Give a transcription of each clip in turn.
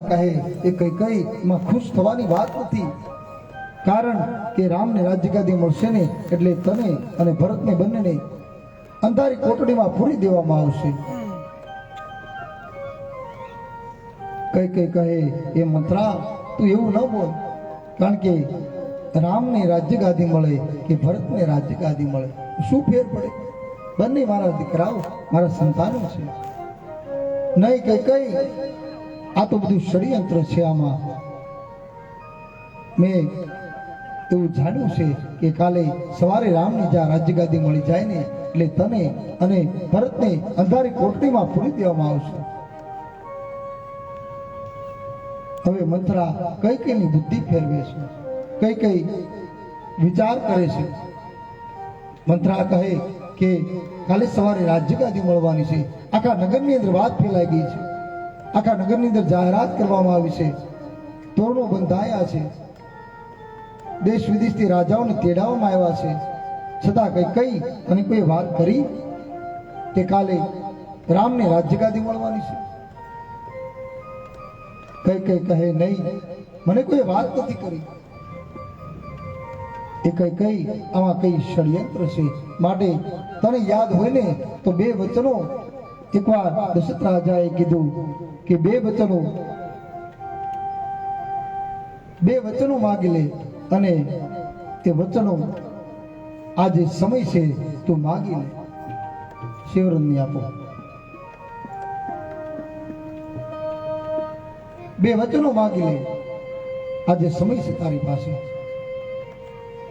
કહે, એ કઈ કઈ માં ખુશ થવાની વાત નથી. કારણ કે રામને રાજ્યગાદી મળશે ને એટલે તને અને ભરતને બંનેને અંધારી કોટડીમાં પૂરી દેવામાં આવશે. કઈ કઈ કહે, એ મંત્રા, તું એવું ન બોલ. કારણ કે રામને રાજ્યગાદી મળે કે ભરતને રાજ્ય ગાદી મળે. શું ફેર પડે? બંને મારા દીકરાઓ, મારા સંતાનો છે. નહીં કઈ કઈ આ તો બધું ષડયંત્ર છે આમાં. મેં એવું જાણ્યું છે કે કાલે સવારે રામની જ્યાં રાજ્યગાદી મળી જાય ને, એટલે તને અને ભરતને અંધારી કોટડીમાં પૂરી દેવામાં આવશે. હવે મંત્રા કઈ કઈની બુદ્ધિ ફેરવે છે? કઈ કઈ વિચાર કરે છે? મંત્રા કહે કે કાલે સવારે રાજ્યગાદી મળવાની છે. આખા નગરની અંદર વાત ફેલાઈ ગઈ છે. આખા નગરની અંદર જાહેરાત કરવામાં આવી છે. તોરણો બંધાયા છે. દેશ વિદેશથી રાજાઓને તેડાવવામાં આવ્યા છે. છતાં કઈ કઈ અને કોઈ વાત કરી તે કાલે રામને રાજ્યગાદી મળવાની છે. કઈ કઈ કહે નહીં. મને કોઈ વાત નથી કરી. એ કઈ કઈ આમાં કઈ ષડયંત્ર છે. માટે તને યાદ હોય ને તો બે વચનો એકવાર દશરથ રાજાએ કીધું કે બે વચનો. બે વચનો માગી લે અને તે વચનો આજે સમય છે, તું માગી લે. શિવરંગની આપો. બે વચનો માગી લે. આજે સમય છે તારી પાસે.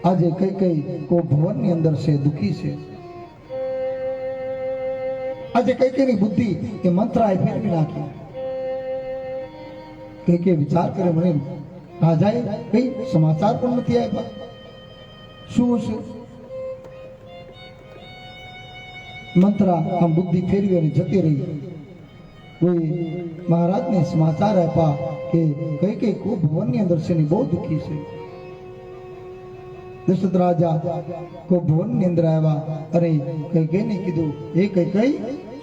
આજે કઈ કઈ કો ભવનની અંદર છે, દુખી છે. આજે કઈ કઈની બુદ્ધિ? એ મંત્રાએ ફેરવી નાખી. કઈ કઈ વિચાર કરે મને રાજાએ કઈ સમાચાર પણ નથી આપ્યા. શું હશે? મંત્રા આમ બુદ્ધિ ફેરવી અને જતી રહી. કોઈ મહારાજને સમાચાર આપ્યા કે કઈ કઈ કો ભવનની અંદર છે બહુ દુઃખી છે. દશરથ રાજા કો ભવનની અંદર આવ્યા અને કઈ કઈને કીધું, એ કઈ કઈ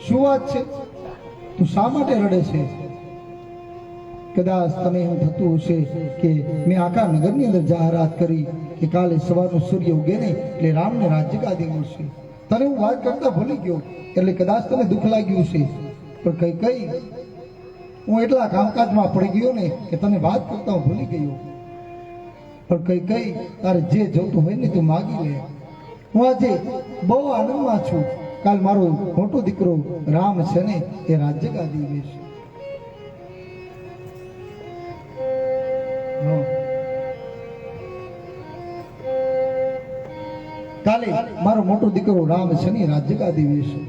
શું વાત છે? તું શા માટે રડે છે? કદાચ તને એમ થતું હશે કે મેં આખા નગરની અંદર જાહેરાત કરી કે કાલે સવારનો સૂર્ય ઉગે નહીં, એટલે રામને રાજ્ય ગાદી મળશે. તને હું વાત કરતા ભૂલી ગયો, એટલે કદાચ તને દુઃખ લાગ્યું છે પણ કઈ કઈ, હું એટલા કામકાજમાં પડી ગયો ને કે તને વાત કરતા હું ભૂલી ગયો. પણ કઈ કઈ, તારે જે જોતું હોય ને તું માગી લે. હું આજે બહુ આનંદમાં છું. કાલ મારો મોટો દીકરો રામ છે ને, એ રાજ્ય ગાદી લેશે. કાલે મારો મોટો દીકરો રામ છે ને રાજ્ય ગાદી લેશે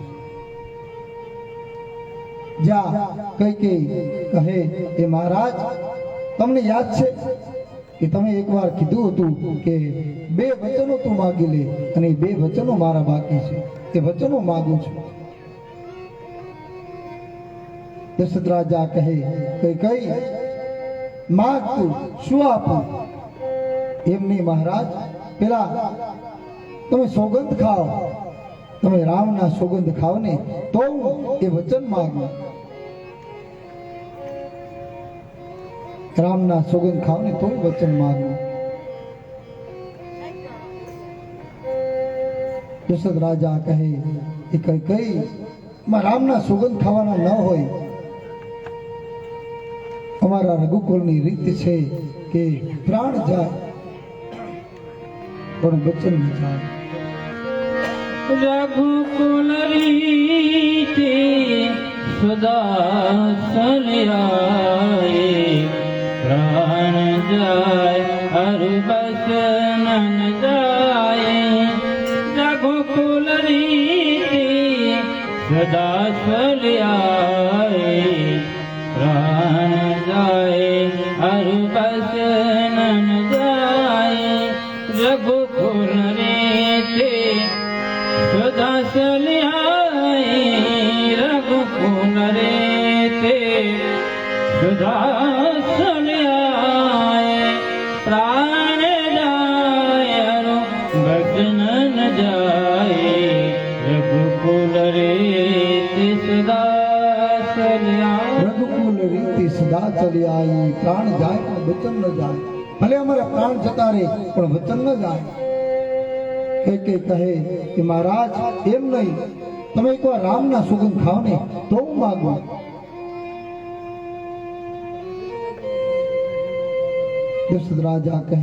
જા, કઈ કઈ, કહે, એ મહારાજ, તમને યાદ છે કે તમે એકવાર કીધું હતું કે બે વચનો તું માગી લે અને બે વચનો મારા બાકી છે. એ વચનો માગું છું. દશરથ રાજા કહે, કઈ કઈ, માગ તું, શું આપું? એમ મહારાજ પેલા, તમે સોગંદ ખાઓ, તમે રામના સોગંદ ખાઓ ને તો એ વચન માગું. રામના સોગંદ ખાવ ને તો વચન માગવું દશરથ રાજા કહે, એ કઈ કઈ રામના સુગંધ ખાવાના ન હોય. અમારા રઘુકુળની રીત છે કે પ્રાણ જાય, પણ વચન ન જાય. રઘુકુલ રીતે સદા સલ્યાએ પ્રાણ જાય, હર બસ જાય પ્રાણ જાય રઘુકુલ વચન ન જાય ભલે અમારે પ્રાણ જતા રહે પણ વચન ન જાય કઈ કઈ કહે કે મહારાજ એમ નહીં તમે એકવાર રામના સુગંધ ખાવ ને તો હું માગું દશરથ રાજા કહે,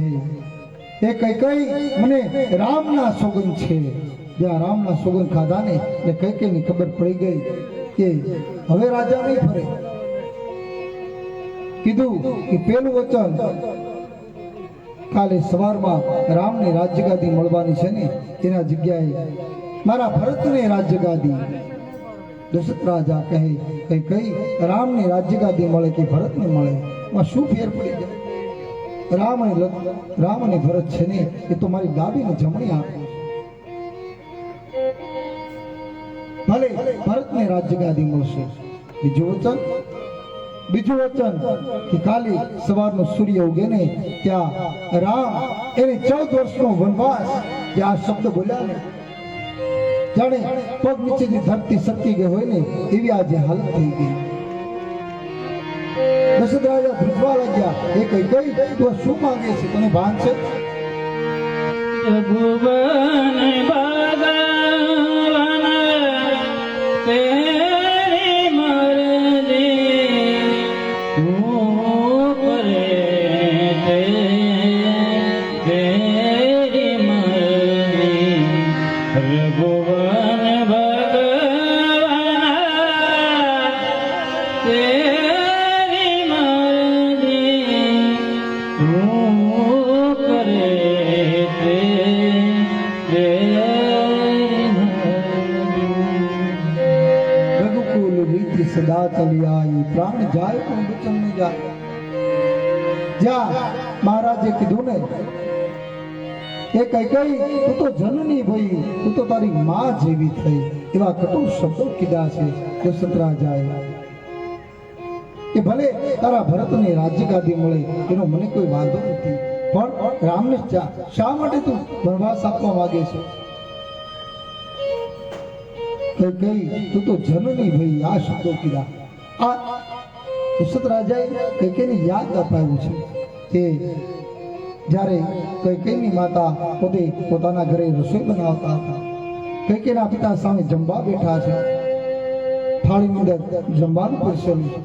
એ કઈ કઈ મને રામના સુગંધ છે. જ્યાં રામના સુગંધ ખાધા ને એટલે કઈ કઈ ની ખબર પડી ગઈ કે હવે રાજા નહીં ફરે. કીધું કે પેલું વચન કાલે સવારમાં રામને રાજ્યગાદી મળવાની છે ને, એના જગ્યાએ મારા ભરતને રાજ્યગાદી દશરથ રાજા કહે, કઈ કઈ રામને રાજ્યગાદી મળે કે ભરતને મળે? એમાં શું ફેર પડી જાય રામ અને લક- રામ અને ભરત છે ને, એ તો મારી ડાબી ને જમણી છે. ભલે ભરતને રાજ્યગાદી મળશે. બીજું વચન? બીજું વચન કે કાલે સવારનો સૂર્ય ઉગે ને, ત્યાં રામ એને ચૌદ વર્ષનો વનવાસ જે આ શબ્દ બોલ્યા ને, જાણે પગ નીચેની ધરતી સરકી ગઈ હોય ને, એવી આજે હાલત થઈ ગઈ. દશરથ રાજા લાગ્યા. એ કઈ કઈ, તું આ શું માંગે છે? તને ભાન છે? ભગવાન સદા આવી પ્રાણ જાય પણ વચન નહીં જાય. જ્યાં મહારાજે કીધું ને. એ કઈ કઈ, તું તો જનની ભઈ, તું તો તારી માં જેવી થઈ. એવા કટુ શબ્દો કીધા છે દશરથ જાય કે ભલે તારા ભરતને રાજ્યગાદી મળે, એનો મને કોઈ વાંધો નથી. પણ રામને શા માટે તું વનવાસ આપવા માંગે છે? કઈ કઈ તું તો જનની ભાઈ, આ શબ્દો કીધા. આ દશરથ રાજાએ કઈ યાદ અપાવ્યું છે કે જ્યારે કૈકેયની માતા પોતે પોતાના ઘરે રસોઈ બનાવતા હતા કૈકેયના પિતા સામે જમવા બેઠા છે, થાળીની અંદર જમવાનું પીરસેલું છે.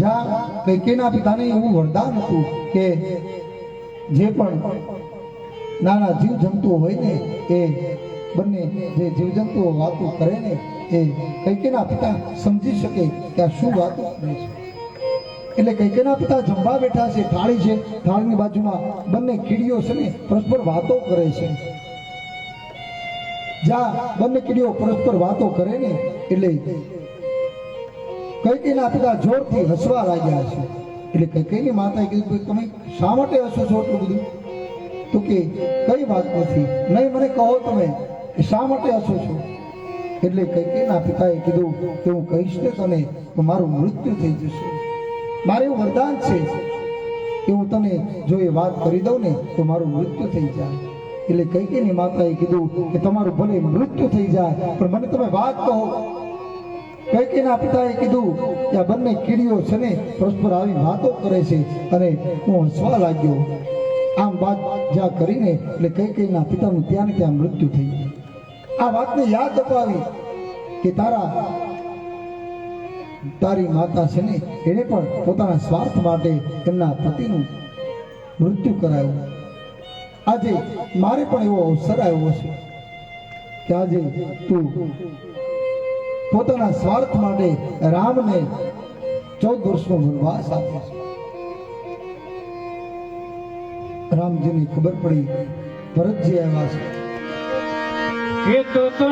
જ્યાં કૈકેયના પિતાને એવું વરદાન હતું કે જે પણ નાના જીવ જંતુઓ હોય ને, એ બંને જે જીવજંતુઓ વાતો કરે ને એ કૈકેના પિતા સમજી શકે કે આ શું વાતો કરે છે. એટલે કૈકેના પિતા જમવા બેઠા છે થાળી છે થાળીની બાજુમાં બંને કીડીઓ છે ને પરસ્પર વાતો કરે છે. જ્યાં બંને કીડીઓ પરસ્પર વાતો કરે ને એટલે કૈકેના પિતા જોરથી હસવા લાગ્યા છે. એટલે કૈકેયીની માતાએ કીધું "ભાઈ, તમે શા માટે હસો છો એટલું બધું? તો કે કઈ વાત નથી નહીં મને કહો તમે. શા માટે હસો છો? એટલે કૈકેયીના પિતાએ કીધું કે હું કહીશ ને તને, તો મારું મૃત્યુ થઈ જશે. મારે એવું વરદાન છે કે હું તને જો એ વાત કરી દઉં ને, તો મારું મૃત્યુ થઈ જાય. એટલે કૈકેયીની માતાએ કીધું કે તમારું ભલે મૃત્યુ થઈ જાય, પણ મને તમે વાત કહો. કૈકેયીના પિતાએ કીધું કે આ બંને કીડીઓ છે ને, પરસ્પર આવી વાતો કરે છે, અને હું હસવા લાગ્યો. આમ વાત જ્યાં કરીને, એટલે કૈકેયીના પિતાનું ત્યાં ને ત્યાં મૃત્યુ થઈ ગયું. આ વાતને યાદ અપાવી કે તારા તારી માતા છે ને, એને પણ પોતાના સ્વાર્થ માટે એમના પતિનું મૃત્યુ કરાયું. આજે મારે પણ એવો અવસર આવ્યો છે કે આજે તું પોતાના સ્વાર્થ માટે રામને ચૌદ વર્ષનો વનવાસ આપે છે. રામજીને ખબર પડી, ભરતજી આવ્યા છે. કે તો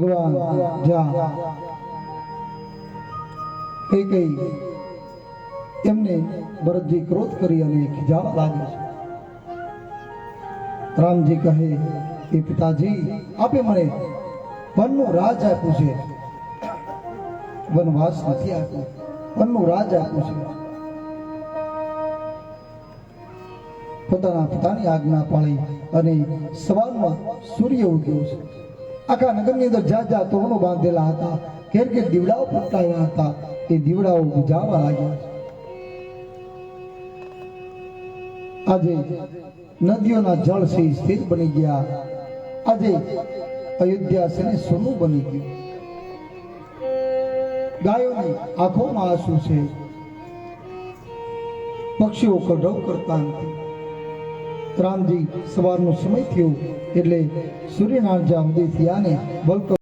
ભગવાન જા. એ કઈ એમને ભરતજી ક્રોધ કરી અને ખીજાવા લાગે છે. રામજી કહે કે પિતાજી, આપે મને વનનું રાજ આપ્યું છે. વનવાસ નથી આપ્યો. વનનું રાજ આપ્યું છે. પોતાના પિતાની આજ્ઞા પાળી અને સવારમાં સૂર્ય ઉગ્યો છે. આખા નગરની અંદર જ્યાં જ્યાં તોરણો બાંધેલા હતા, ઘેર ઘેર દીવડાઓ પ્રગટાવ્યા હતા એ દીવડાઓ બુજાવા લાગ્યા. આજે નદીઓના જળ છે સ્થિર બની ગયા. આજે અયોધ્યા છે સોનું બની ગયું. ગાયોની આંખોમાં આંસુ છે. પક્ષીઓ કઢવ કરતા નથી. રામજી સવારનો સમય થયો એટલે સૂર્યનારાયણ જ્યાં ઉદય થયા ને